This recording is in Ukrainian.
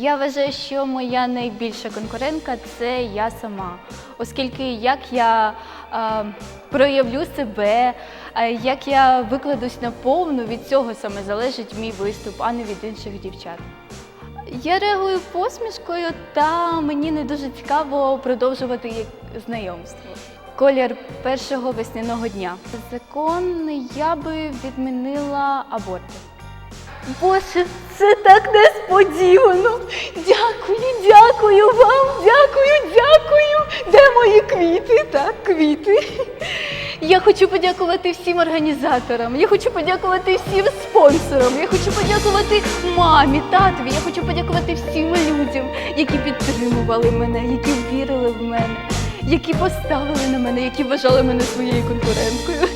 Я вважаю, що моя найбільша конкурентка це я сама, оскільки як я е, проявлю себе, е, як я викладусь наповну, від цього саме залежить мій виступ, а не від інших дівчат. Я реагую посмішкою, та мені не дуже цікаво продовжувати знайомство. Колір першого весняного дня. Закон я би відмінила аборти. Боже, це так несподівано. Дякую, дякую вам, дякую, дякую. Де мої квіти? Так, квіти. Я хочу подякувати всім організаторам, я хочу подякувати всім спонсорам, я хочу подякувати мамі, татові, я хочу подякувати всім людям, які підтримували мене, які вірили в мене, які поставили на мене, які вважали мене своєю конкуренткою.